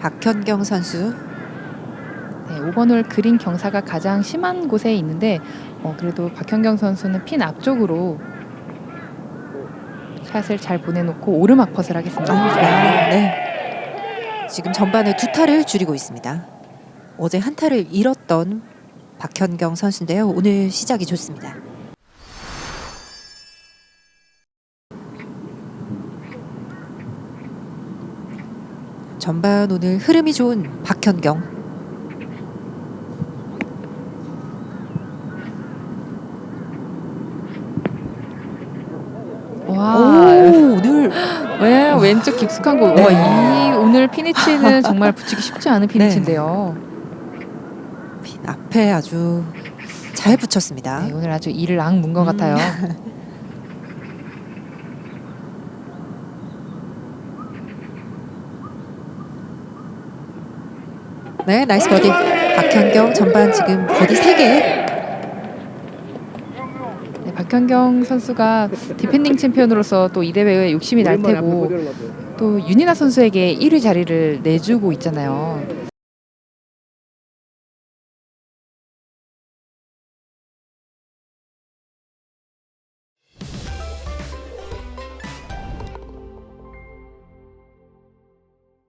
박현경 선수. 네, 5번 홀 그린 경사가 가장 심한 곳에 있는데 어, 그래도 박현경 선수는 핀 앞쪽으로 샷을 잘 보내놓고 오르막 퍼스를 하겠습니다. 아, 네. 지금 전반에 두 타를 줄이고 있습니다. 어제 한 타를 잃었던 박현경 선수인데요. 오늘 시작이 좋습니다. 전반 오늘 흐름이 좋은 박현경. 와, 오, 오늘 왜 왼쪽 깊숙한 곳. 네. 와, 이 오늘 피니치는 정말 붙이기 쉽지 않은 피니치인데요. 핀 앞에 아주 잘 붙였습니다. 네, 오늘 아주 이를 악문 것 음. 같아요. 네, 나이스 버디. 박현경 전반 지금 버디 3개. 네, 박현경 선수가 디펜딩 챔피언으로서 또 이 대회에 욕심이 날 테고 또 윤이나 선수에게 1위 자리를 내주고 있잖아요.